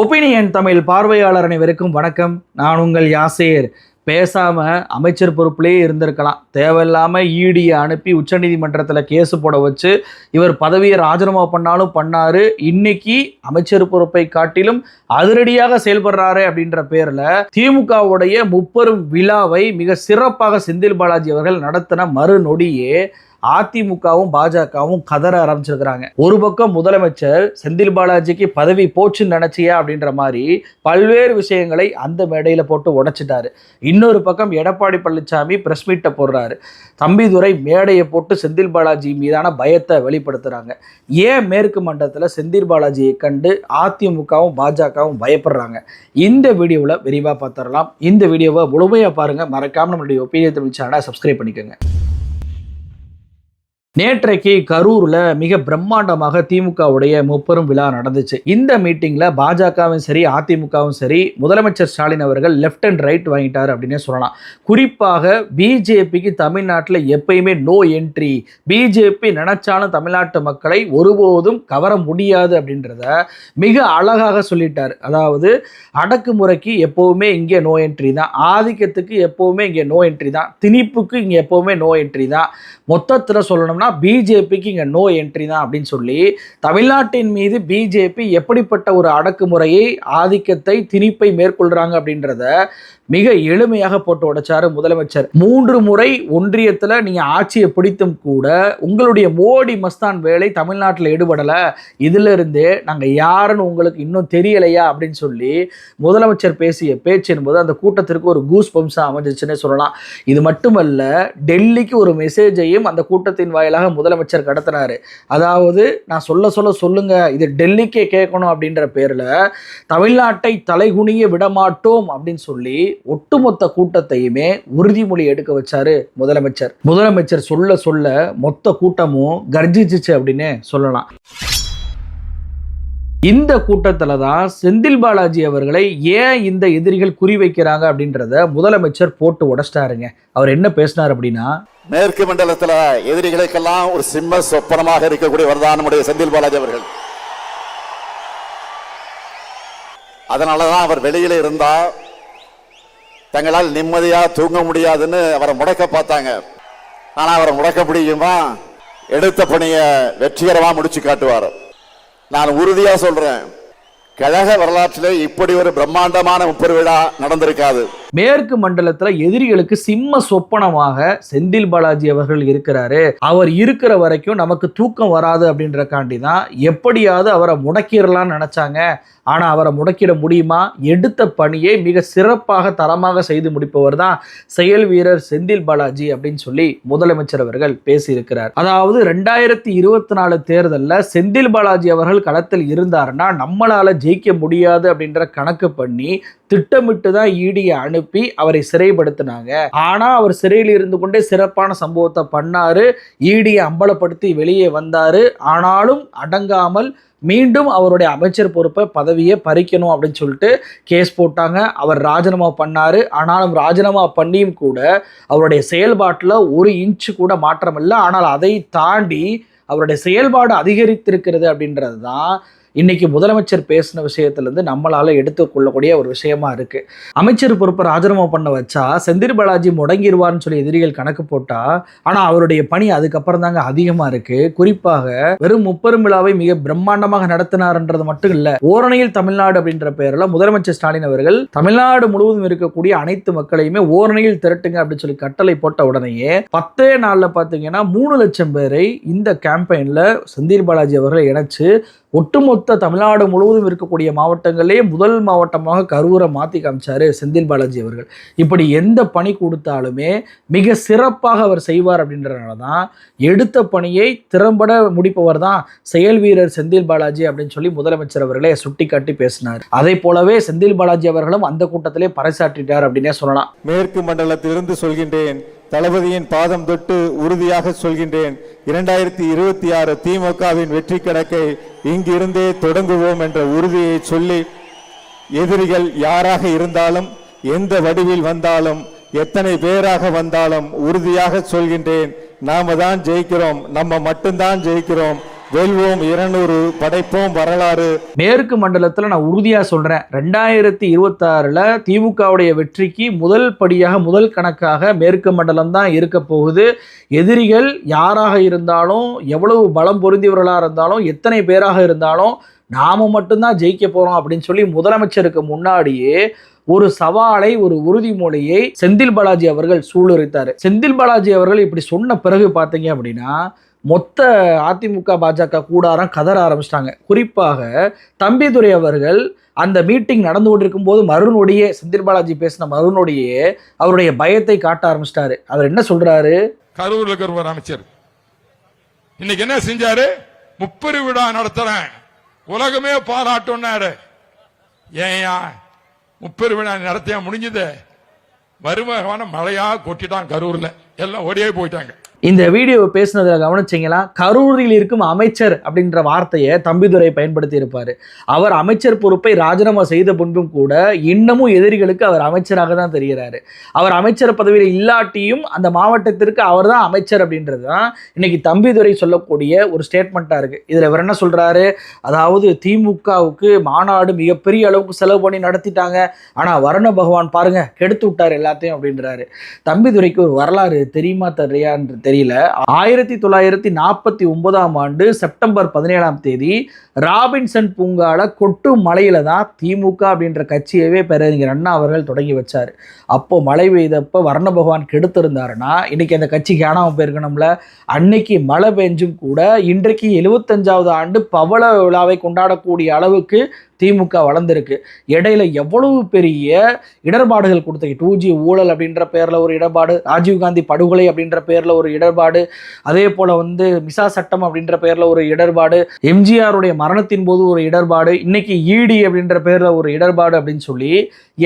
Opinion Tamil பார்வையாளர் அனைவருக்கும் வணக்கம். நான் உங்கள் யாசேர். பேசாமல் அமைச்சர் பொறுப்புலேயே இருந்திருக்கலாம். தேவையில்லாமல் ஈடியை அனுப்பி உச்சநீதிமன்றத்தில் கேஸ் போட வச்சு இவர் பதவியை ராஜினாமா பண்ணாலும் பண்ணார். இன்னைக்கு அமைச்சர் பொறுப்பை காட்டிலும் அதிரடியாக செயல்படுறாரு அப்படின்ற பேரில் திமுகவுடைய முப்பெரும் விழாவை மிக சிறப்பாக செந்தில் பாலாஜி அவர்கள் நடத்தின மறுநொடியே அதிமுகவும் பாஜகவும் கதற ஆரம்பிச்சிருக்கிறாங்க. ஒரு பக்கம் முதலமைச்சர் செந்தில் பாலாஜிக்கு பதவி போச்சுன்னு நினைச்சியா அப்படின்ற மாதிரி பல்வேறு விஷயங்களை அந்த மேடையில் போட்டு உடைச்சிட்டாரு. இன்னொரு பக்கம் எடப்பாடி பழனிசாமி பிரஸ் மீட்டை போடுறாரு. தம்பிதுரை மேடையை போட்டு செந்தில் பாலாஜி மீதான பயத்தை வெளிப்படுத்துறாங்க. ஏன் மேற்கு மண்டலத்தில் செந்தில் பாலாஜியை கண்டு அதிமுகவும் பாஜகவும் பயப்படுறாங்க? இந்த வீடியோவில் விரிவாக பார்த்துடலாம். இந்த வீடியோவை முழுமையாக பாருங்க. மறக்காமல் நம்மளுடைய ஒப்பீனியன் தமிழ் சேனலை சப்ஸ்கிரைப் பண்ணிக்கோங்க. நேற்றைக்கு கரூர்ல மிக பிரம்மாண்டமாக திமுகவுடைய முப்பெரும் விழா நடந்துச்சு. இந்த மீட்டிங்ல பாஜகவும் சரி அதிமுகவும் சரி முதலமைச்சர் ஸ்டாலின் அவர்கள் லெஃப்ட் அண்ட் ரைட் வாங்கிட்டார் அப்படின்னே சொல்லலாம். குறிப்பாக பிஜேபிக்கு தமிழ்நாட்டில் எப்பயுமே நோ என்ட்ரி பிஜேபி நினைச்சாலும் தமிழ்நாட்டு மக்களை ஒருபோதும் கவர முடியாது அப்படின்றத மிக அழகாக சொல்லிட்டார். அதாவது அடக்குமுறைக்கு எப்பவுமே இங்கே நோ என்ட்ரி தான். ஆதிக்கத்துக்கு எப்பவுமே இங்கே நோ என்ட்ரி தான். திணிப்புக்கு இங்கே எப்பவுமே நோ என்ட்ரி தான். மொத்தத்தில் சொல்லணும்னா பிஜேபிக்கு இங்கே நோ என்ட்ரி தான் அப்படின்னு சொல்லி தமிழ்நாட்டின் மீது பிஜேபி எப்படிப்பட்ட ஒரு அடக்குமுறையை ஆதிக்கத்தை திணிப்பை மேற்கொள்கிறாங்க அப்படின்றத மிக எளிமையாக போட்டு உடைச்சாரு முதலமைச்சர். மூன்று முறை ஒன்றியத்தில் நீங்கள் ஆட்சியை பிடித்தும் கூட உங்களுடைய மோடி மஸ்தான் வேலை தமிழ்நாட்டில் ஈடுபடலை. இதிலிருந்தே நாங்கள் யாருன்னு உங்களுக்கு இன்னும் தெரியலையா அப்படின்னு சொல்லி முதலமைச்சர் பேசிய பேச்சு என்பது அந்த கூட்டத்திற்கு ஒரு கூஸ் பம்ஸாக அமைஞ்சிச்சுன்னே சொல்லலாம். இது மட்டுமல்ல டெல்லிக்கு ஒரு மெசேஜையும் அந்த கூட்டத்தின் வாயிலாக முதலமைச்சர் கடத்துனாரு அதாவது நான் சொல்ல சொல்ல சொல்லுங்க இது டெல்லிக்கே கேட்கணும் அப்படின்ற பேரில் தமிழ்நாட்டை தலைகுனிய விடமாட்டோம் அப்படின்னு சொல்லி ஒட்டுமொத்த கூட்டத்தையுமே உறுதிமொழி எடுக்க வச்சாரு முதலமைச்சர். முதலமைச்சர் சொல்ல சொல்ல மொத்த கூட்டமும் கர்ஜிச்சிச்சு அப்படின்னு சொல்லலாம். இந்த கூட்டத்தில் தான் செந்தில் பாலாஜி அவர்களை ஏன் இந்த எதிரிகள் குறிவைக்கிறாங்க அப்படின்றத முதலமைச்சர் போட்டு உடச்சிட்டாருங்க. அவர் என்ன பேசினார் அப்படின்னா மேற்கு மண்டலத்தில் எதிரிகளுக்கெல்லாம் ஒரு சிம்ம சொப்பனமாக இருக்கக்கூடியவர் தான் நம்முடைய செந்தில் பாலாஜி அவர்கள். அதனாலதான் அவர் வெளியில இருந்தா தங்களால் நிம்மதியாக தூங்க முடியாதுன்னு அவரை முடக்க பார்த்தாங்க. ஆனால் அவரை முடக்க முடியுமா? எடுத்த பணியை வெற்றிகரமாக முடிச்சு காட்டுவார். நான் உறுதியா சொல்றேன். கழக வரலாற்றிலே இப்படி ஒரு பிரம்மாண்டமான முப்பெரு விழா நடந்திருக்காது. மேற்கு மண்டலத்துல எதிரிகளுக்கு சிம்ம சொப்பனமாக செந்தில் பாலாஜி அவர்கள் இருக்கிறாரு. அவர் இருக்கிற வரைக்கும் நமக்கு தூக்கம் வராது அப்படின்றக்காண்டி தான் எப்படியாவது அவரை முடக்கிடலாம்னு நினைச்சாங்க. ஆனால் அவரை முடக்கிட முடியுமா? எடுத்த பணியை மிக சிறப்பாக தரமாக செய்து முடிப்பவர் தான் செயல் வீரர் செந்தில் பாலாஜி அப்படின்னு சொல்லி முதலமைச்சர் அவர்கள் பேசியிருக்கிறார். அதாவது ரெண்டாயிரத்தி இருபத்தி நாலு தேர்தலில் செந்தில் பாலாஜி அவர்கள் களத்தில் இருந்தாருன்னா நம்மளால் ஜெயிக்க முடியாது அப்படின்ற கணக்கு பண்ணி திட்டமிட்டு தான் ஈடியை அனுப்பி அவரை சிறைப்படுத்தினாங்க. ஆனால் அவர் சிறையில் இருந்து கொண்டே சிறப்பான சம்பவத்தை பண்ணாரு. ஈடியை அம்பலப்படுத்தி வெளியே வந்தாரு. ஆனாலும் அடங்காமல் மீண்டும் அவருடைய அமைச்சர் பொறுப்பை பதவியை பறிக்கணும் அப்படின்னு சொல்லிட்டு கேஸ் போட்டாங்க. அவர் ராஜினாமா பண்ணார். ஆனாலும் ராஜினாமா பண்ணியும் கூட அவருடைய செயல்பாட்டில் ஒரு இன்ச்சு கூட மாற்றம் இல்லை ஆனால் அதை தாண்டி அவருடைய செயல்பாடு அதிகரித்திருக்கிறது அப்படின்றது தான் இன்னைக்கு முதலமைச்சர் பேசின விஷயத்திலேருந்து நம்மளால எடுத்துக்கொள்ளக்கூடிய ஒரு விஷயமா இருக்கு. அமைச்சர் பொறுப்பை ராஜினாமா பண்ண வச்சா செந்தில் பாலாஜி முடங்கிடுவார்னு சொல்லி எதிரிகள் கணக்கு போட்டா ஆனால் அவருடைய பணி அதுக்கப்புறம் தாங்க அதிகமா இருக்கு. குறிப்பாக வெறும் முப்பெரும் விழாவை மிக பிரம்மாண்டமாக நடத்தினார்ன்றது மட்டும் இல்லை ஓரணையில் தமிழ்நாடு அப்படின்ற பெயரில் முதலமைச்சர் ஸ்டாலின் அவர்கள் தமிழ்நாடு முழுவதும் இருக்கக்கூடிய அனைத்து மக்களையுமே ஓரணையில் திரட்டுங்க அப்படின்னு சொல்லி கட்டளை போட்ட உடனேயே பத்தே நாளில் பார்த்தீங்கன்னா மூணு லட்சம் பேரை இந்த கேம்பெயினில் செந்தில் பாலாஜி அவர்களை இணைச்சு ஒட்டுமொத்த தமிழ்நாடு முழுவதும் இருக்கக்கூடிய மாவட்டங்களே முதல் மாவட்டமாக கரூரை மாற்றி காமிச்சாரு செந்தில் பாலாஜி அவர்கள். இப்படி எந்த பணி கொடுத்தாலுமே மிக சிறப்பாக அவர் செய்வார் அப்படின்றனால தான் எடுத்த பணியை திறம்பட முடிப்பவர் தான் செயல் வீரர் செந்தில் பாலாஜி அப்படின்னு சொல்லி முதலமைச்சர் அவர்களே சுட்டிக்காட்டி பேசினார். அதே போலவே செந்தில் பாலாஜி அவர்களும் அந்த கூட்டத்திலே பறைசாற்றிட்டார் அப்படின்னே சொல்லலாம். மேற்கு மண்டலத்திலிருந்து சொல்கின்றேன் தளபதியின் பாதம் தொட்டு உறுதியாக சொல்கின்றேன். இரண்டாயிரத்தி இருபத்தி ஆறு திமுகவின் வெற்றி கணக்கை இங்கிருந்தே தொடங்குவோம் என்ற உறுதியை சொல்லி எதிரிகள் யாராக இருந்தாலும் எந்த வடிவில் வந்தாலும் எத்தனை பேராக வந்தாலும் உறுதியாக சொல்கின்றேன். நாம தான் ஜெயிக்கிறோம் நம்ம மட்டும்தான் ஜெயிக்கிறோம். வெல்வோம் இருநூறு படைப்போம் வரலாறு. மேற்கு மண்டலத்தில் நான் உறுதியாக சொல்கிறேன் ரெண்டாயிரத்தி இருபத்தாறில் திமுகவுடைய வெற்றிக்கு முதல் படியாக முதல் கணக்காக மேற்கு மண்டலம் தான் இருக்க போகுது. எதிரிகள் யாராக இருந்தாலும் எவ்வளவு பலம் பொருந்தியவர்களாக இருந்தாலும் எத்தனை பேராக இருந்தாலும் நாம மட்டும்தான் ஜெயிக்க போகிறோம் அப்படின்னு சொல்லி முதலமைச்சருக்கு முன்னாடியே ஒரு சவாலை ஒரு உறுதிமொழியை செந்தில் பாலாஜி அவர்கள் சூளுரைத்தார். செந்தில் பாலாஜி அவர்கள் இப்படி சொன்ன பிறகு பார்த்தீங்க அப்படின்னா மொத்த அதிமுக பாஜக கூடாரம் கதற ஆரம்பிச்சிட்டாங்க. குறிப்பாக தம்பிதுரை அவர்கள் அந்த மீட்டிங் நடந்து கொண்டிருக்கும் போது மருணோடையே செந்தில் பாலாஜி பேசின மருணோடையே அவருடைய பயத்தை காட்ட ஆரம்பிச்சிட்டாரு. அவர் என்ன சொல்றாரு? கரூர்ல கருவர் அமைச்சர். இன்னைக்கு என்ன செஞ்சாரு? முப்பெரு விழா நடத்துறேன். உலகமே பாராட்டுனாரு ஏயா முப்பெரு விழா நடத்தியா முடிஞ்சது? வருமான மழையா கொட்டிட்டான் கரூர்ல. எல்லாம் ஓடியே போயிட்டாங்க. இந்த வீடியோவை பேசுனதில் கவனிச்சிங்களா? கரூரில் இருக்கும் அமைச்சர் அப்படின்ற வார்த்தையை தம்பிதுரை பயன்படுத்தியிருப்பார். அவர் அமைச்சர் பொறுப்பை ராஜினாமா செய்த பின்பும் கூட இன்னமும் எதிரிகளுக்கு அவர் அமைச்சராக தான் தெரிகிறாரு. அவர் அமைச்சர் பதவியில் இல்லாட்டியும் அந்த மாவட்டத்திற்கு அவர் தான் அமைச்சர் அப்படின்றது தான் இன்னைக்கு தம்பிதுரை சொல்லக்கூடிய ஒரு ஸ்டேட்மெண்ட்டாக இருக்குது இதில் இவர் என்ன சொல்கிறாரு அதாவது திமுகவுக்கு மாநாடு மிகப்பெரிய அளவுக்கு செலவு பண்ணி நடத்திட்டாங்க. ஆனால் வருண பகவான் பாருங்கள் கெடுத்து விட்டார் எல்லாத்தையும் அப்படின்றாரு. தம்பிதுரைக்கு ஒரு வரலாறு தெரியுமா தெரியான்னு தெரியல. ஆயிரத்தி தொள்ளாயிரத்தி நாற்பத்தி ஒன்பதாம் ஆண்டு செப்டம்பர் பதினேழாம் தேதி ராபின்சன் பூங்கால கொட்டு மலையில தான் திமுக அப்படின்ற கட்சியவே பேரறிஞர் அண்ணா அவர்கள் தொடங்கி வச்சார். அப்போ மழை பெய்தப்ப வர்ண பகவான் கெடுத்திருந்தாருன்னா இன்னைக்கு அந்த கட்சி காணாம போயிருக்கணும்ல அன்னைக்கு மழை பெஞ்சும் கூட இன்றைக்கு எழுபத்தஞ்சாவது ஆண்டு பவள விழாவை கொண்டாடக்கூடிய அளவுக்கு திமுக வளர்ந்துருக்கு. இடையில எவ்வளவு பெரிய இடர்பாடுகள் கொடுத்தது? டூ ஜி ஊழல் அப்படின்ற பேரில் ஒரு இடர்பாடு ராஜீவ்காந்தி படுகொலை அப்படின்ற பேரில் ஒரு இடர்பாடு அதே போல் வந்து மிசா சட்டம் அப்படின்ற பேரில் ஒரு இடர்பாடு எம்ஜிஆருடைய மரணத்தின் போது ஒரு இடர்பாடு இன்னைக்கு ஈடி அப்படின்ற பேரில் ஒரு இடர்பாடு அப்படின்னு சொல்லி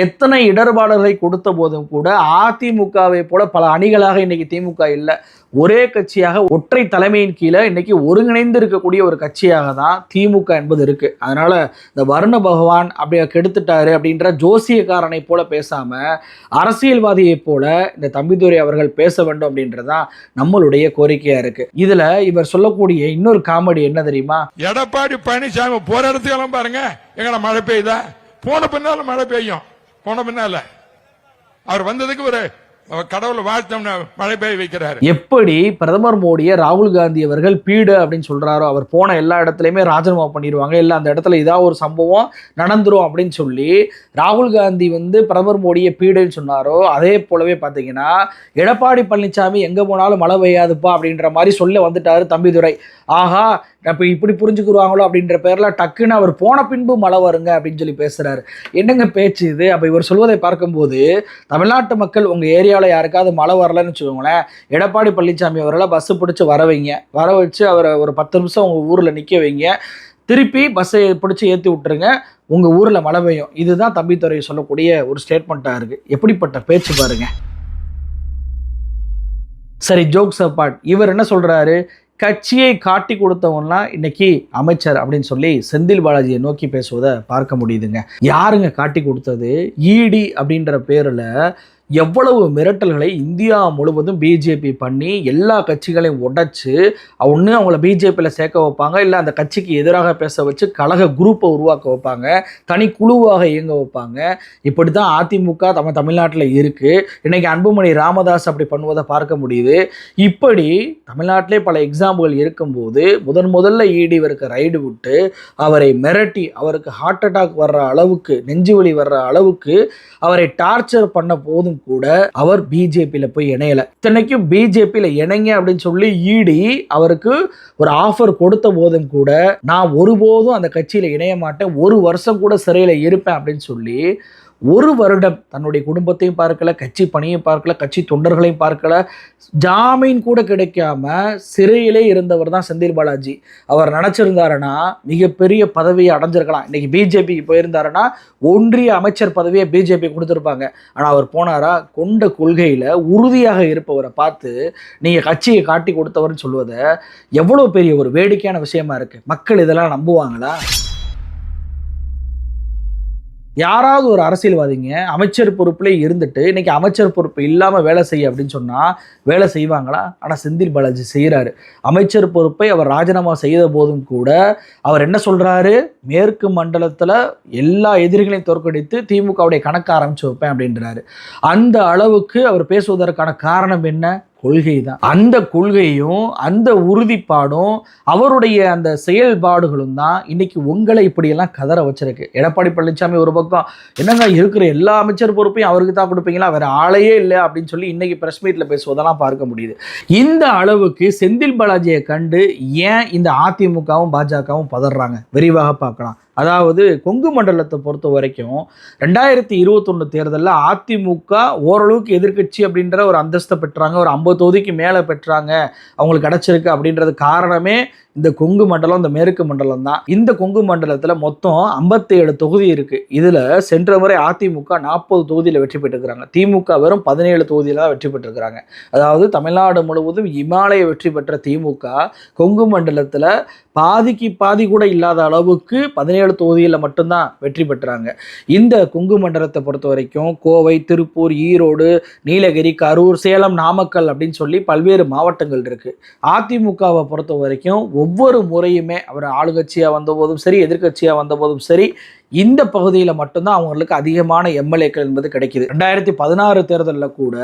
எத்தனை இடர்பாடுகளை கொடுத்த போதும் கூட அதிமுகவை போல பல அணிகளாக இன்னைக்கு திமுக இல்லை. ஒரே கட்சியாக ஒற்றை தலைமையின் கீழே இன்னைக்கு ஒருங்கிணைந்து இருக்கக்கூடிய ஒரு கட்சியாக தான் திமுக என்பது இருக்கு. அதனால இந்த வருண பகவான் அப்படியே கெடுத்துட்டாரு அப்படின்ற ஜோசியக்காரனை போல பேசாம அரசியல்வாதியை போல இந்த தம்பிதுரை அவர்கள் பேச வேண்டும் அப்படின்றதான் நம்மளுடைய கோரிக்கையா இருக்கு. இதுல இவர் சொல்லக்கூடிய இன்னொரு காமெடி என்ன தெரியுமா? எடப்பாடி பழனிசாமி போற இடத்துக்கெல்லாம் பாருங்க. எங்கட மழை பெய்யுதா? போன பின்னால மழை பெய்யும். போன பின்னால. அவர் வந்ததுக்கு ஒரு கடவுளை வாழ்த்தம்னு மழை பெய்ய வைக்கிறாரு. எப்படி பிரதமர் மோடியை ராகுல் காந்தி அவர்கள் பீடு அப்படின்னு சொல்றாரோ அவர் போன எல்லா இடத்துலையுமே ராஜினாமா பண்ணிடுவாங்க. இல்லை அந்த இடத்துல ஏதாவது ஒரு சம்பவம் நடந்துரும் அப்படின்னு சொல்லி ராகுல் காந்தி வந்து பிரதமர் மோடியை பீடுன்னு சொன்னாரோ அதே போலவே பார்த்தீங்கன்னா எடப்பாடி பழனிசாமி எங்கே போனாலும் மழை பெய்யாதுப்பா அப்படின்ற மாதிரி சொல்ல வந்துட்டாரு தம்பிதுரை. ஆஹா இப்போ இப்படி புரிஞ்சுக்குருவாங்களோ அப்படின்ற பேரில் டக்குன்னு அவர் போன பின்பு மழை வருங்க அப்படின்னு சொல்லி பேசுகிறாரு என்னங்க பேச்சு இது? அப்போ இவர் சொல்வதை பார்க்கும்போது தமிழ்நாட்டு மக்கள் உங்கள் ஏரியா ஏரியாவில் யாருக்காவது மழை வரலன்னு வச்சுக்கோங்களேன். எடப்பாடி பழனிசாமி அவரெல்லாம் பஸ்ஸு பிடிச்சி வர வைங்க. வர வச்சு அவரை ஒரு பத்து நிமிஷம் உங்கள் ஊரில் நிற்க வைங்க. திருப்பி பஸ்ஸை பிடிச்சி ஏற்றி விட்டுருங்க. உங்கள் ஊரில் மழை பெய்யும். இதுதான் தம்பித்துறை சொல்லக்கூடிய ஒரு ஸ்டேட்மெண்ட்டாக இருக்குது எப்படிப்பட்ட பேச்சு பாருங்க. சரி ஜோக்ஸ் அப்பாட் இவர் என்ன சொல்கிறாரு கட்சியை காட்டி கொடுத்தவன்லாம் இன்னைக்கு அமைச்சர் அப்படின்னு சொல்லி செந்தில் பாலாஜியை நோக்கி பேசுவதை பார்க்க முடியுதுங்க. யாருங்க காட்டி கொடுத்தது? ஈடி அப்படின்ற பேரில் எவ்வளவு மிரட்டல்களை இந்தியா முழுவதும் பிஜேபி பண்ணி எல்லா கட்சிகளையும் உடைச்சு ஒன்று அவங்கள பிஜேபியில் சேர்க்க வைப்பாங்க இல்லை அந்த கட்சிக்கு எதிராக பேச வச்சு கழக குரூப்பை உருவாக்க வைப்பாங்க தனி குழுவாக இயங்க வைப்பாங்க. இப்படி தான் அதிமுக நம்ம தமிழ்நாட்டில் இருக்குது இன்றைக்கி அன்புமணி ராமதாஸ் அப்படி பண்ணுவதை பார்க்க முடியுது. இப்படி தமிழ்நாட்டிலே பல எக்ஸாம்பிள் இருக்கும்போது முதன் முதல்ல ஈடி இவருக்கு ரைடு விட்டு அவரை மிரட்டி அவருக்கு ஹார்ட் அட்டாக் வர்ற அளவுக்கு நெஞ்சு வலி வர்ற அளவுக்கு அவரை டார்ச்சர் பண்ண போதும் கூட அவர் பிஜேபியில் போய் இணையல. இத்தனைக்கும் பிஜேபியில் இணைங்க அப்படின்னு சொல்லி ஈடி அவருக்கு ஒரு ஆஃபர் கொடுத்த போதும் கூட நான் ஒருபோதும் அந்த கட்சியில் இணைய மாட்டேன். ஒரு வருஷம் கூட சிறையில் இருப்பேன் அப்படின்னு சொல்லி ஒரு வருடம் தன்னுடைய குடும்பத்தையும் பார்க்கல கட்சி பணியும் பார்க்கல கட்சி தொண்டர்களையும் பார்க்கல. ஜாமீன் கூட கிடைக்காம சிறையிலே இருந்தவர் தான் செந்தில் பாலாஜி. அவர் நினச்சிருந்தாருன்னா மிகப்பெரிய பதவியை அடைஞ்சிருக்கலாம். இன்னைக்கு பிஜேபிக்கு போயிருந்தாருன்னா ஒன்றிய அமைச்சர் பதவியை பிஜேபி கொடுத்துருப்பாங்க. ஆனால் அவர் போனாரா? கொண்ட கொள்கையில் உறுதியாக இருப்பவரை பார்த்து நீங்கள் கட்சியை காட்டி கொடுத்தவர்னு சொல்லுவதை எவ்வளோ பெரிய ஒரு வேடிக்கையான விஷயமா இருக்குது மக்கள் இதெல்லாம் நம்புவாங்களா? யாராவது ஒரு அரசியல்வாதிங்க அமைச்சர் பொறுப்புல இருந்துட்டு இன்னைக்கு அமைச்சர் பொறுப்பு இல்லாமல் வேலை செய்ய அப்படின்னு சொன்னால் வேலை செய்வாங்களா? ஆனால் செந்தில் பாலாஜி செய்கிறாரு அமைச்சர் பொறுப்பை அவர் ராஜினாமா செய்த போதும் கூட அவர் என்ன சொல்கிறாரு மேற்கு மண்டலத்தில் எல்லா எதிரிகளையும் தோற்கடித்து திமுகவுடைய கணக்க ஆரம்பிச்சு வைப்பேன் அப்படின்றாரு. அந்த அளவுக்கு அவர் பேசுவதற்கான காரணம் என்ன? கொள்கை தான் அந்த கொள்கையும் அந்த உறுதிப்பாடும் அவருடைய அந்த செயல்பாடுகளும் தான் இன்னைக்கு உங்களை இப்படியெல்லாம் கதற வச்சிருக்கு. எடப்பாடி பழனிசாமி ஒரு பக்கம் என்னங்க இருக்கிற எல்லா அமைச்சர் பொறுப்பையும் அவருக்கு தான் கொடுப்பீங்களா? வேற ஆளையே இல்லை அப்படின்னு சொல்லி இன்னைக்கு பிரஸ் மீட்ல பேசுவதெல்லாம் பார்க்க முடியுது. இந்த அளவுக்கு செந்தில் பாலாஜியை கண்டு ஏன் இந்த அதிமுகவும் பாஜகவும் பதறாங்க? விரிவாக பார்க்கலாம். அதாவது கொங்கு மண்டலத்தை பொறுத்த வரைக்கும் ரெண்டாயிரத்தி இருபத்தொன்று தேர்தலில் அதிமுக ஓரளவுக்கு எதிர்க்கட்சி அப்படின்ற ஒரு அந்தஸ்தை பெற்றாங்க. ஒரு ஐம்பது தொகுதிக்கு மேலே பெற்றாங்க. அவங்களுக்கு கிடச்சிருக்கு அப்படின்றது காரணமே இந்த கொங்கு மண்டலம் இந்த மேற்கு மண்டலம் தான். இந்த கொங்கு மண்டலத்தில் மொத்தம் 57 தொகுதி இருக்கு. இதில் சென்ற முறை அதிமுக நாற்பது தொகுதியில் வெற்றி பெற்றிருக்கிறாங்க. திமுக வெறும் பதினேழு தொகுதியில் தான் வெற்றி பெற்றிருக்கிறாங்க. அதாவது தமிழ்நாடு முழுவதும் இமாலய வெற்றி பெற்ற திமுக கொங்கு மண்டலத்தில் பாதிக்கு பாதி கூட இல்லாத அளவுக்கு பதினேழு தொகுதியில் மட்டும்தான் வெற்றி பெற்றாங்க. இந்த கொங்கு மண்டலத்தை பொறுத்த வரைக்கும் கோவை திருப்பூர் ஈரோடு நீலகிரி கரூர் சேலம் நாமக்கல் அப்படின்னு சொல்லி பல்வேறு மாவட்டங்கள் இருக்கு. அதிமுகவை பொறுத்த வரைக்கும் ஒவ்வொரு முறையுமே அவர் ஆளுங்கட்சியாக வந்தபோதும் சரி எதிர்க்கட்சியாக வந்தபோதும் சரி இந்த பகுதியில் மட்டும்தான் அவங்களுக்கு அதிகமான எம்எல்ஏக்கள் என்பது கிடைக்கிது. ரெண்டாயிரத்தி பதினாறு தேர்தலில் கூட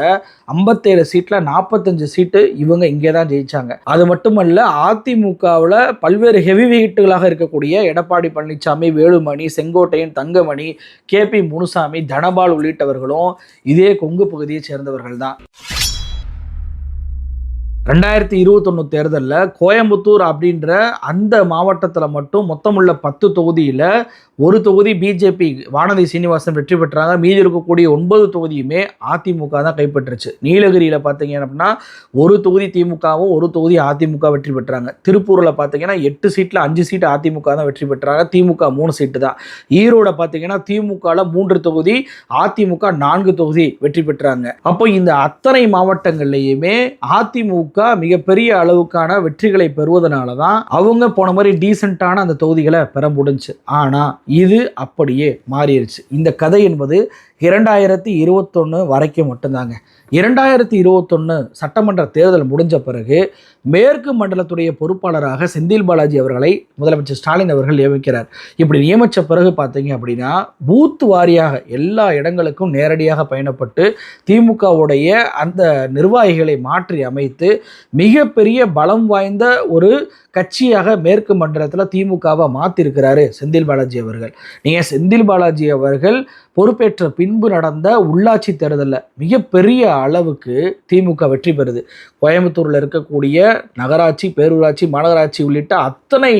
ஐம்பத்தேழு சீட்டில் நாற்பத்தஞ்சு சீட்டு இவங்க இங்கே தான் ஜெயித்தாங்க அது மட்டுமல்ல அதிமுகவில் பல்வேறு ஹெவி வெயிட்டுகளாக இருக்கக்கூடிய எடப்பாடி பழனிசாமி வேலுமணி செங்கோட்டையன் தங்கமணி கே பி முனுசாமி தனபால் உள்ளிட்டவர்களும் இதே கொங்கு பகுதியை சேர்ந்தவர்கள் தான். ரெண்டாயிரத்தி இருபத்தொன்னு தேர்தலில் கோயம்புத்தூர் அப்படின்ற அந்த மாவட்டத்தில் மட்டும் மொத்தமுள்ள பத்து தொகுதியில் ஒரு தொகுதி பிஜேபி வானதி சீனிவாசன் வெற்றி பெற்றாங்க. மீதி இருக்கக்கூடிய ஒன்பது தொகுதியுமே அதிமுக தான் கைப்பற்றுச்சு. நீலகிரியில் பார்த்தீங்க அப்படின்னா ஒரு தொகுதி திமுகவும் ஒரு தொகுதி அதிமுக வெற்றி பெற்றாங்க. திருப்பூரில் பார்த்தீங்கன்னா எட்டு சீட்டில் அஞ்சு சீட்டு அதிமுக தான் வெற்றி பெற்றாங்க. திமுக மூணு சீட்டு தான். ஈரோட பார்த்தீங்கன்னா திமுகவில் மூன்று தொகுதி அதிமுக நான்கு தொகுதி வெற்றி பெற்றாங்க. அப்போ இந்த அத்தனை மாவட்டங்கள்லையுமே அதிமுக மிகப்பெரிய அளவுக்கான வெற்றிகளை பெறுவதனால தான் அவங்க போன மாதிரி டீசெண்டான அந்த தொகுதிகளை பெற முடிஞ்சுச்சு ஆனால் இது அப்படியே மாறிடுச்சு இந்த கதை என்பது இரண்டாயிரத்தி இருபத்தொன்று வரைக்கும் மட்டும்தாங்க. இரண்டாயிரத்தி இருபத்தொன்று சட்டமன்ற தேர்தல் முடிஞ்ச பிறகு மேற்கு மண்டலத்துடைய பொறுப்பாளராக செந்தில் பாலாஜி அவர்களை முதலமைச்சர் ஸ்டாலின் அவர்கள் நியமிக்கிறார். இப்படி நியமித்த பிறகு பார்த்தீங்க அப்படின்னா பூத் வாரியாக எல்லா இடங்களுக்கும் நேரடியாக பயணப்பட்டு திமுகவுடைய அந்த நிர்வாகிகளை மாற்றி அமைத்து மிகப்பெரிய பலம் வாய்ந்த ஒரு கட்சியாக மேற்கு மண்டலத்தில் திமுகவை மாற்றிருக்கிறாரு செந்தில் பாலாஜி அவர்கள். நீங்கள் செந்தில் பாலாஜி அவர்கள் பொறுப்பேற்ற பின்பு நடந்த உள்ளாட்சி தேர்தலில் மிகப்பெரிய அளவுக்கு திமுக வெற்றி பெறுது. கோயம்புத்தூரில் இருக்கக்கூடிய நகராட்சி பேரூராட்சி மாநகராட்சி உள்ளிட்ட அத்தனை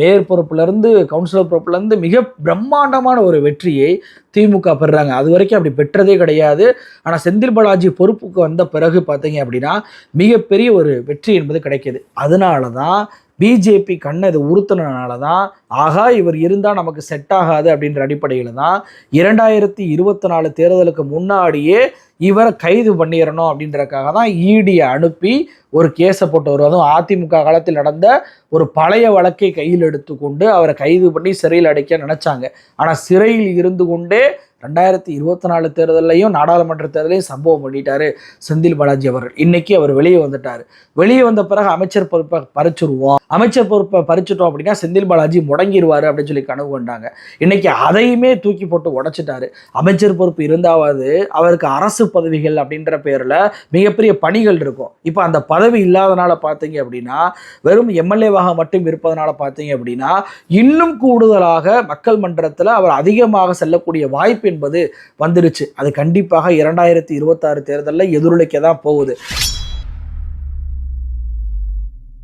மேயர் பொறுப்புலேருந்து கவுன்சிலர் பொறுப்புலேருந்து மிக பிரம்மாண்டமான ஒரு வெற்றியை திமுக பெறுறாங்க. அது வரைக்கும் அப்படி பெற்றதே கிடையாது. ஆனால் செந்தில் பாலாஜி பொறுப்புக்கு வந்த பிறகு பார்த்தீங்க அப்படின்னா மிகப்பெரிய ஒரு வெற்றி என்பது கிடைக்கிது. அதனால தான் பிஜேபி கண்ணை அது உறுத்தினால தான் ஆகா இவர் இருந்தால் நமக்கு செட் ஆகாது அப்படின்ற அடிப்படையில் தான் இரண்டாயிரத்தி இருபத்தி நாலு தேர்தலுக்கு முன்னாடியே இவரை கைது பண்ணிடணும் அப்படின்றதுக்காக தான் ஈடியை அனுப்பி ஒரு கேஸை போட்டு வரும் அதுவும் அதிமுக காலத்தில் நடந்த ஒரு பழைய வழக்கை கையில் எடுத்துக்கொண்டு அவரை கைது பண்ணி சிறையில் அடைக்க நினச்சாங்க. ஆனால் சிறையில் இருந்து கொண்டே ரெண்டாயிரத்தி இருபத்தி நாலு தேர்தலையும் நாடாளுமன்ற தேர்தலையும் சம்பவம் பண்ணிட்டாரு செந்தில் பாலாஜி அவர்கள். இன்னைக்கு அவர் வெளியே வந்துட்டார். வெளியே வந்த பிறகு அமைச்சர் பொறுப்பை பறிச்சுருவோம். அமைச்சர் பொறுப்பை பறிச்சிட்டோம் அப்படின்னா செந்தில் பாலாஜி முடங்கிடுவார் அப்படின்னு சொல்லி கனவு கொண்டாங்க. இன்னைக்கு அதையுமே தூக்கி போட்டு உடைச்சிட்டாரு. அமைச்சர் பொறுப்பு இருந்தாவது அவருக்கு அரசு பதவிகள் அப்படின்ற பேரில் மிகப்பெரிய பணிகள் இருக்கும். இப்போ அந்த பதவி இல்லாதனால பார்த்தீங்க அப்படின்னா வெறும் எம்எல்ஏவாக மட்டும் இருப்பதனால பார்த்தீங்க அப்படின்னா இன்னும் கூடுதலாக மக்கள் மன்றத்தில் அவர் அதிகமாக செல்லக்கூடிய வாய்ப்பு என்பது வந்துருச்சு அது கண்டிப்பாக இரண்டாயிரத்தி இருபத்தாறு தேர்தலில் எதிரொலிக்க தான் போகுது.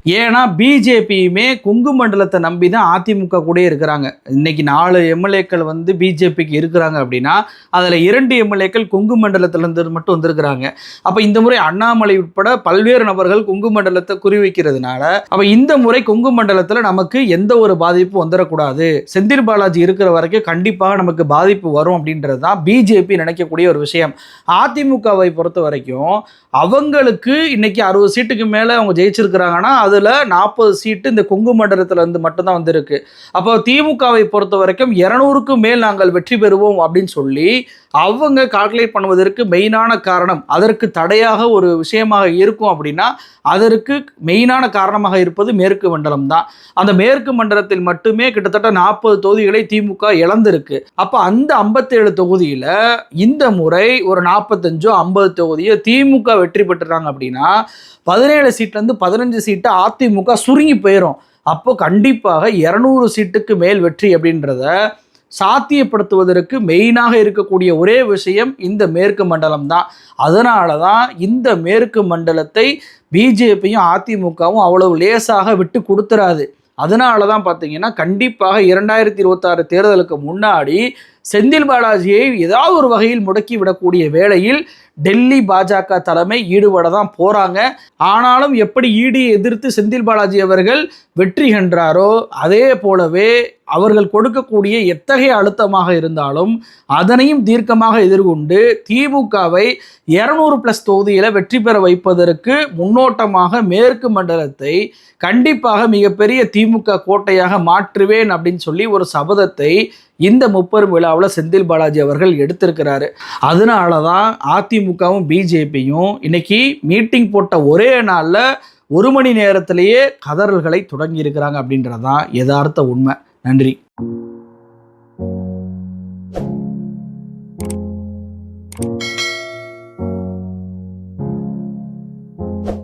ஏன்னா பிஜேபியுமே கொங்கு மண்டலத்தை நம்பி தான் அதிமுக கூட இருக்கிறாங்க. இன்னைக்கு நாலு எம்எல்ஏக்கள் வந்து பிஜேபிக்கு இருக்கிறாங்க அப்படின்னா அதில் இரண்டு எம்எல்ஏக்கள் கொங்கு மண்டலத்திலேருந்து மட்டும் வந்திருக்கிறாங்க. அப்போ இந்த முறை அண்ணாமலை உட்பட பல்வேறு நபர்கள் கொங்கு மண்டலத்தை குறிவைக்கிறதுனால அப்போ இந்த முறை கொங்கு மண்டலத்தில் நமக்கு எந்த ஒரு பாதிப்பும் வந்துடக்கூடாது செந்தில் பாலாஜி இருக்கிற வரைக்கும் கண்டிப்பாக நமக்கு பாதிப்பு வரும் அப்படின்றது தான் பிஜேபி நினைக்கக்கூடிய ஒரு விஷயம். அதிமுகவை பொறுத்த வரைக்கும் அவங்களுக்கு இன்னைக்கு அறுபது சீட்டுக்கு மேலே அவங்க ஜெயிச்சிருக்கிறாங்கன்னா அது அதில் நாற்பது சீட்டு இந்த கொங்கு மண்டலத்திலேருந்து மட்டும்தான் வந்திருக்கு. அப்போ திமுகவை பொறுத்த வரைக்கும் இரநூறுக்கும் மேல் நாங்கள் வெற்றி பெறுவோம் அப்படின்னு சொல்லி அவங்க கால்குலேட் பண்ணுவதற்கு மெயினான காரணம் அதற்கு தடையாக ஒரு விஷயமாக இருக்கும் அப்படின்னா அதற்கு மெயினான காரணமாக இருப்பது மேற்கு மண்டலம் தான். அந்த மேற்கு மண்டலத்தில் மட்டுமே கிட்டத்தட்ட நாற்பது தொகுதிகளை திமுக இழந்திருக்கு. அப்போ அந்த ஐம்பத்தேழு தொகுதியில் இந்த முறை ஒரு நாற்பத்தஞ்சோ ஐம்பது தொகுதியோ திமுக வெற்றி பெற்றுறாங்க அப்படின்னா பதினேழு சீட்லேருந்து பதினஞ்சு சீட்டை அதிமுக சுருங்கி போயிடும் அப்போ கண்டிப்பாக இரநூறு சீட்டுக்கு மேல் வெற்றி அப்படின்றத சாத்தியப்படுத்துவதற்கு மெயினாக இருக்கக்கூடிய ஒரே விஷயம் இந்த மேற்கு மண்டலம் தான். அதனால தான் இந்த மேற்கு மண்டலத்தை பிஜேபியும் அதிமுகவும் அவ்வளவு லேசாக விட்டு கொடுத்துறாது. அதனால தான் பார்த்தீங்கன்னா கண்டிப்பாக இரண்டாயிரத்தி இருபத்தாறு தேர்தலுக்கு முன்னாடி செந்தில் பாலாஜியை ஏதாவது ஒரு வகையில் முடக்கி விடக்கூடிய வேளையில் டெல்லி பாஜக தலைமை ஈடுபட தான் போறாங்க. ஆனாலும் எப்படி ஈடியை எதிர்த்து செந்தில் பாலாஜி அவர்கள் வெற்றி கண்டாரோ அதே போலவே அவர்கள் கொடுக்கக்கூடிய எத்தகைய அழுத்தமாக இருந்தாலும் அதனையும் தீர்க்கமாக எதிர்கொண்டு திமுகவை இருநூறு பிளஸ் தொகுதியில் வெற்றி பெற வைப்பதற்கு முன்னோட்டமாக மேற்கு மண்டலத்தை கண்டிப்பாக மிகப்பெரிய திமுக கோட்டையாக மாற்றுவேன் அப்படின்னு சொல்லி ஒரு சபதத்தை இந்த முப்பெரும் விழாவில் செந்தில் பாலாஜி அவர்கள் எடுத்திருக்கிறாரு. அதனால தான் அதிமுகவும் பிஜேபியும் இன்னைக்கு மீட்டிங் போட்ட ஒரே நாளில் ஒரு மணி நேரத்திலேயே கதறல்களை தொடங்கியிருக்கிறாங்க அப்படின்றது தான் யதார்த்த உண்மை. நன்றி.